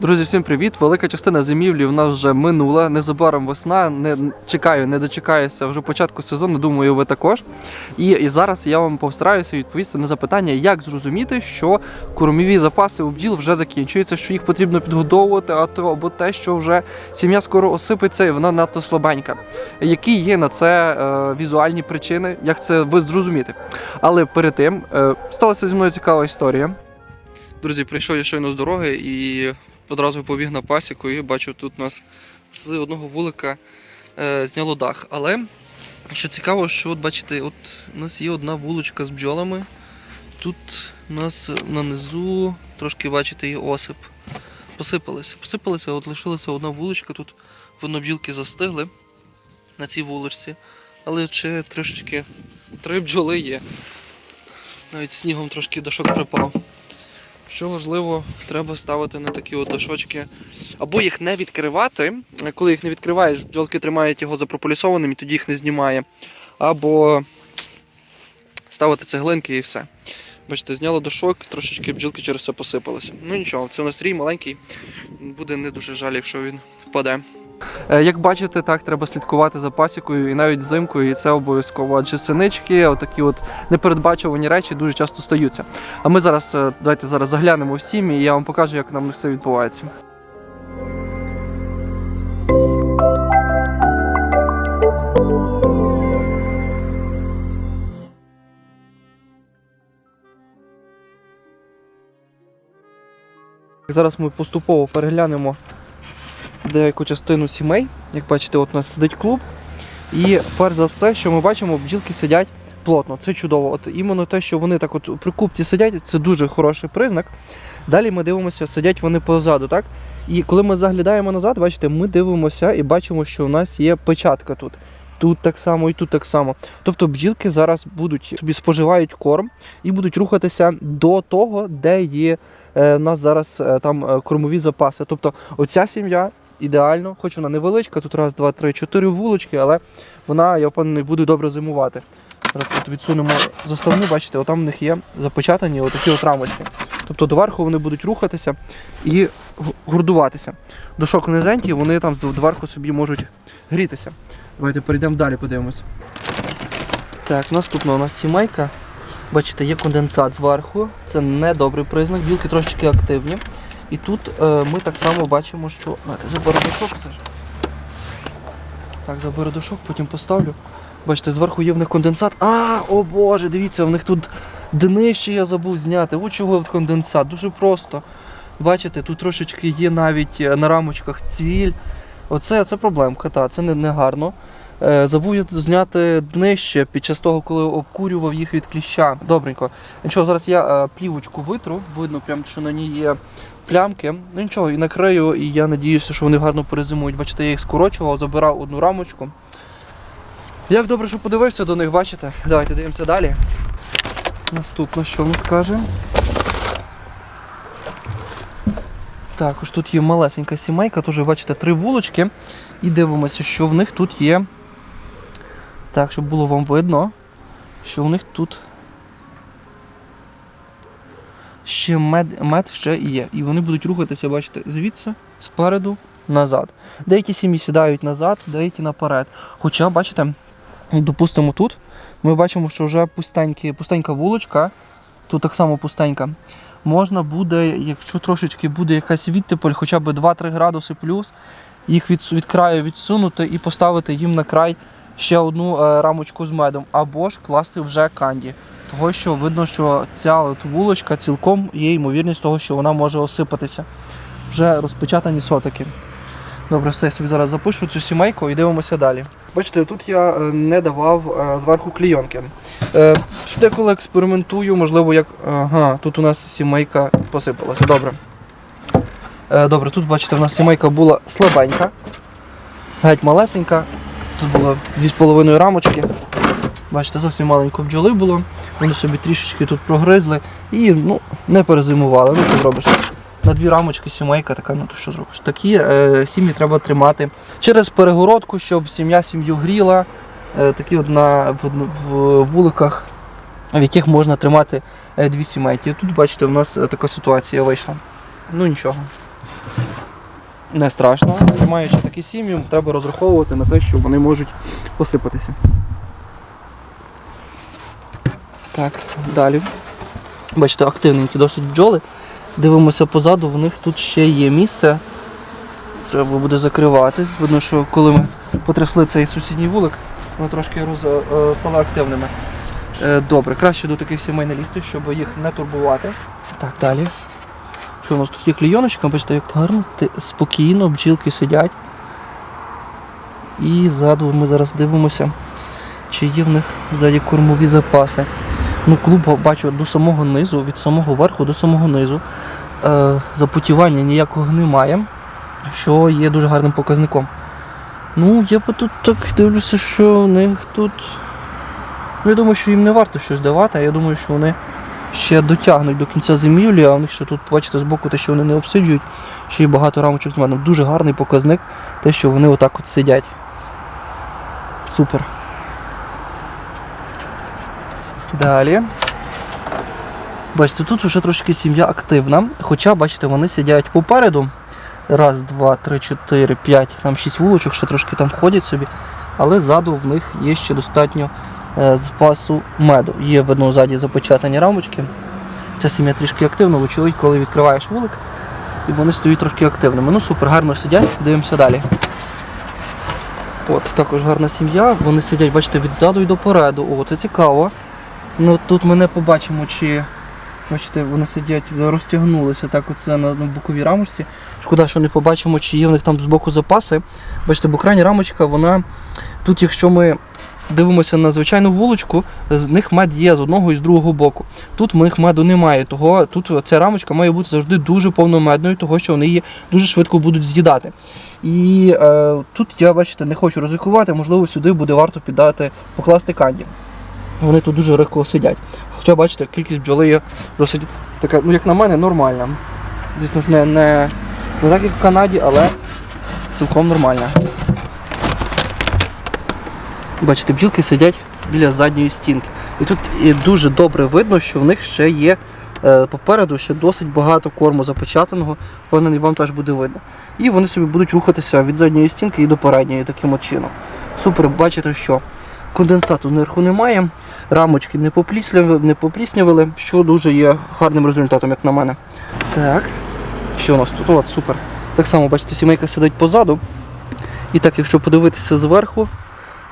Друзі, всім привіт! Велика частина зимівлі в нас вже минула. Незабаром весна. Не чекаю, не дочекаюся вже початку сезону. Думаю, ви також. І, і зараз я вам постараюся відповісти на запитання, як зрозуміти, що кормові запаси у бджіл вже закінчуються, що їх потрібно підгодовувати, а то або те, що вже сім'я скоро осипеться і вона надто слабенька. Які є на це е, візуальні причини, як це ви зрозуміти? Але перед тим е, сталася зі мною цікава історія. Друзі, прийшов я щойно з дороги і одразу побіг на пасіку і бачу, тут у нас з одного вулика е, зняло дах. Але що цікаво, що от бачите, от у нас є одна вуличка з бджолами. Тут у нас на низу трошки бачите є осип. Посипалися. Посипалися, от лишилася одна вуличка, тут воно бджілки застигли на цій вуличці. Але ще трошечки три бджоли є. Навіть снігом трошки дошок припав. Що важливо, треба ставити на такі от дошочки. Або їх не відкривати. Коли їх не відкриваєш, бджолки тримають його запрополісованим і тоді їх не знімає. Або ставити цеглинки і все. Бачите, зняло дошок, трошечки бджілки через це посипалися. Ну нічого, це у нас рій маленький, буде не дуже жаль, якщо він впаде. Е, Як бачите, так треба слідкувати за пасікою і навіть зимкою, і це обов'язково. Адже синички, отакі от непередбачувані речі дуже часто стаються. А ми зараз е, давайте зараз заглянемо в сім'ї, і я вам покажу, як нам все відбувається. Зараз ми поступово переглянемо деяку частину сімей. Як бачите, от у нас сидить клуб. І перш за все, що ми бачимо, бджілки сидять плотно. Це чудово. От іменно те, що вони так от при купці сидять, це дуже хороший признак. Далі ми дивимося, сидять вони позаду, так? І коли ми заглядаємо назад, бачите, ми дивимося і бачимо, що у нас є печатка тут. Тут так само і тут так само. Тобто бджілки зараз будуть собі споживають корм і будуть рухатися до того, де є е, у нас зараз е, там е, кормові запаси. Тобто оця сім'я ідеально, хоч вона невеличка, тут раз, два, три, чотири вулочки, але вона, я впевнений, буде добре зимувати. Зараз от відсунемо заставну, бачите, отам в них є запечатані отакі от рамочки. Тобто доверху вони будуть рухатися і г- гурдуватися. Дошок низенький, вони там доверху собі можуть грітися. Давайте перейдемо далі, подивимося. Так, наступна у нас сімейка. Бачите, є конденсат зверху. Це не добрий признак, білки трошечки активні. І тут е, ми так само бачимо, що. Заберу дошок все ж. Так, заберу дошок, потім поставлю. Бачите, зверху є в них конденсат. А, о боже, дивіться, в них тут днище я забув зняти. От чого конденсат. Дуже просто. Бачите, тут трошечки є навіть е, на рамочках цвіль. Оце це проблемка, та, це не, не гарно. Е, забув я зняти днище під час того, коли обкурював їх від кліща. Добренько. Нічого, зараз я е, плівочку витру, видно, прям, що на ній є плямки. Ну нічого, і накрию, і я надіюся, що вони гарно перезимують. Бачите, я їх скорочував, забирав одну рамочку. Як добре, що подивився до них, бачите? Давайте дивимося далі. Наступне, що він скаже? Також тут є малесенька сімейка, теж бачите, три вулочки. І дивимося, що в них тут є. Так, щоб було вам видно, що в них тут ще мед, мед ще є. І вони будуть рухатися, бачите, звідси, спереду, назад. Деякі сім'ї сідають назад, деякі наперед. Хоча, бачите, допустимо, тут ми бачимо, що вже пустенькі, пустенька вулочка, тут так само пустенька. Можна буде, якщо трошечки буде якась відтепель, хоча б 2-3 градуси плюс, їх від, від краю відсунути і поставити їм на край ще одну е, рамочку з медом, або ж класти вже канді. Того, що видно, що ця от вулочка цілком є ймовірність того, що вона може осипатися. Вже розпечатані сотики. Добре, все, я собі зараз запишу цю сімейку і дивимося далі. Бачите, тут я е, не давав е, зверху клійонки. Е, Деколи експериментую, можливо, як. Ага, тут у нас сімейка посипалася. Добре. Добре, тут бачите, у нас сімейка була слабенька, геть малесенька. Тут було 2,5 рамочки. Бачите, зовсім маленько бджоли було. Вони собі трішечки тут прогризли і ну, не перезимували. Ну що зробиш? На дві рамочки сімейка така, ну то що зробиш? Такі е, сім'ї треба тримати через перегородку, щоб сім'я сім'ю гріла. Е, такі от на, в, в вуликах, в яких можна тримати е, дві сімейки. Тут, бачите, у нас е, така ситуація вийшла. Ну нічого. Не страшно. Маючи такі сім'ї, треба розраховувати на те, що вони можуть посипатися. Так, далі. Бачите, активненькі досить бджоли. Дивимося позаду, в них тут ще є місце. Треба буде закривати. Видно, що коли ми потрясли цей сусідній вулик, вони трошки роз, е, стали активними. Е, Добре, краще до таких сімей не лізти, щоб їх не турбувати. Так, далі. Що у нас тут є клійоночка, бачите, як гарно, спокійно, бджілки сидять. І ззаду ми зараз дивимося, чи є в них ззаді кормові запаси. Ну, клуб бачу до самого низу, від самого верху до самого низу. Е, запутівання ніякого немає, що є дуже гарним показником. Ну, я би тут так дивлюся, що в них тут. Ну, я думаю, що їм не варто щось давати, а я думаю, що вони ще дотягнуть до кінця зимівлі, а у них ще тут, бачите, збоку те, що вони не обсиджують, ще є багато рамочок з медом. Дуже гарний показник, те, що вони отак от сидять. Супер. Далі. Бачите, тут вже трошки сім'я активна. Хоча, бачите, вони сидять попереду. Раз, два, три, чотири, п'ять, там шість вулочок, ще трошки там ходять собі. Але ззаду в них є ще достатньо е, запасу меду. Є видно ззаді запечатані рамочки. Ця сім'я трішки активна, вочевидь, коли відкриваєш вулик, і вони стають трошки активними. Ну супер, гарно сидять, дивимося далі. От, також гарна сім'я. Вони сидять, бачите, відзаду і допереду. О, це цікаво. Ну тут ми не побачимо, чи бачите, вони сидять, розтягнулися так оце на, боковій рамочці. Шкода, що не побачимо, чи є в них там збоку запаси. Бачите, бо крайня рамочка, вона тут, якщо ми дивимося на звичайну вулочку, з них мед є з одного і з другого боку. Тут в них меду немає, того тут ця рамочка має бути завжди дуже повномедною, того що вони її дуже швидко будуть з'їдати. І е, тут я, бачите, не хочу ризикувати, можливо, сюди буде варто піддати, покласти канді. Вони тут дуже легко сидять. Хоча, бачите, кількість бджоли є досить така, ну як на мене, нормальна. Звісно ж, не, не, не так, як в Канаді, але цілком нормальна. Бачите, бджілки сидять біля задньої стінки. І тут дуже добре видно, що в них ще є е, попереду ще досить багато корму запечатаного, впевнений, вам теж буде видно. І вони собі будуть рухатися від задньої стінки і до передньої таким от чином. Супер, бачите, що конденсату вверху немає, рамочки не попліснявили, не попліснявили, що дуже є гарним результатом, як на мене. Так, що у нас тут? От, супер. Так само, бачите, сімейка сидить позаду. І так, якщо подивитися зверху,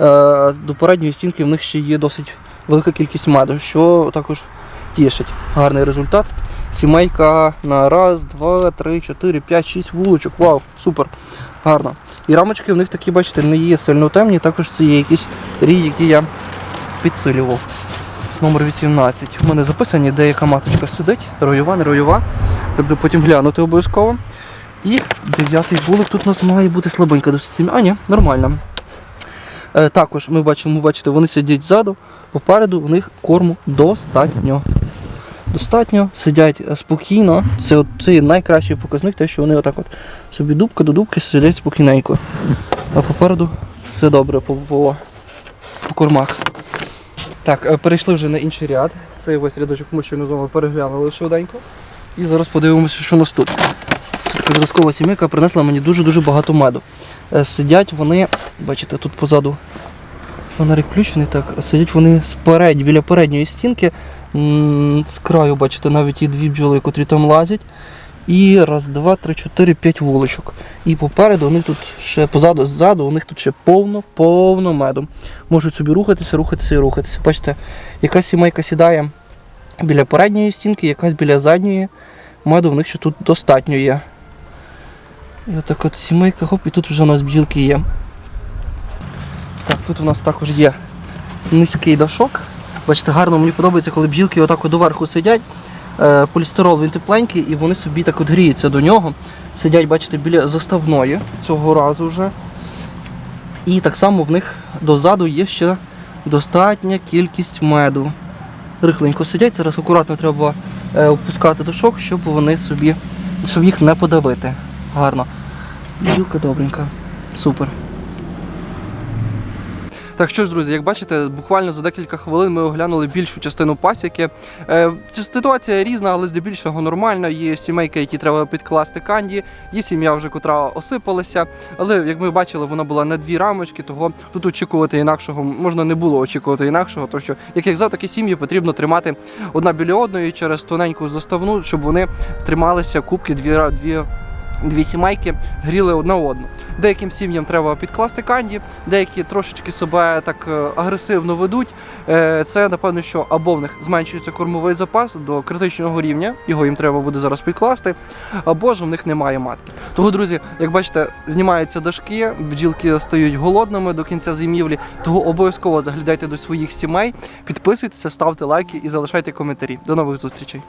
е, до передньої стінки в них ще є досить велика кількість меду, що також тішить. Гарний результат. Сімейка на раз, два, три, чотири, п'ять, шість вулочок. Вау, супер. Гарно. І рамочки в них такі, бачите, не є сильно темні, також це є якісь рій, які я підсилював. Номер 18. У мене записані, де яка маточка сидить, ройова, не ройова. Треба потім глянути обов'язково. І дев'ятий вулик тут у нас має бути слабенька досить сім'я. А, ні, нормально. Е, також ми бачимо, бачите, вони сидять ззаду, попереду у них корму достатньо. Достатньо, сидять е, спокійно. Це, от, це найкращий показник, те, що вони отак от собі дубка до дубки сидять спокійненько. А попереду все добре по, по, по кормах. Так, е, перейшли вже на інший ряд. Цей весь рядочок ми щойно з переглянули швиденько. І зараз подивимося, що у нас тут. Це така зразкова сім'я, яка принесла мені дуже-дуже багато меду. Е, Сидять вони, бачите, тут позаду фонарик включений, так, сидять вони сперед, біля передньої стінки. З краю, бачите, навіть є дві бджоли, котрі там лазять. І раз, два, три, чотири, п'ять вуличок. І попереду них тут ще позаду, ззаду, у них тут ще повно, повно меду. Можуть собі рухатися, рухатися і рухатися. Бачите, якась сімейка сідає біля передньої стінки, якась біля задньої. Меду в них ще тут достатньо є. І отак от сімейка, хоп, і тут вже у нас бджілки є. Так, тут у нас також є низький дашок. Бачите, гарно мені подобається, коли бджілки отак от доверху сидять. Е, полістирол він тепленький і вони собі так от гріються до нього. Сидять, бачите, біля заставної цього разу вже. І так само в них дозаду є ще достатня кількість меду. Рихленько сидять, зараз акуратно треба е, опускати дошок, щоб вони собі, щоб їх не подавити. Гарно. Бджілка добренька. Супер. Так що ж, друзі, як бачите, буквально за декілька хвилин ми оглянули більшу частину пасіки. Е, ця ситуація різна, але здебільшого нормальна. Є сімейки, які треба підкласти канді, є сім'я вже, котра осипалася. Але як ми бачили, вона була на дві рамочки, того тут очікувати інакшого можна не було очікувати інакшого. Тому що, як я казав, такі сім'ї потрібно тримати одна біля одної через тоненьку заставну, щоб вони трималися кубки дві, дві, дві сімейки, гріли одна одну. Деяким сім'ям треба підкласти канді, деякі трошечки себе так е, агресивно ведуть. Е, Це напевно, що або в них зменшується кормовий запас до критичного рівня, його їм треба буде зараз підкласти, або ж в них немає матки. Того, друзі, як бачите, знімаються дашки, бджілки стають голодними до кінця зимівлі. Того обов'язково заглядайте до своїх сімей, підписуйтеся, ставте лайки і залишайте коментарі. До нових зустрічей.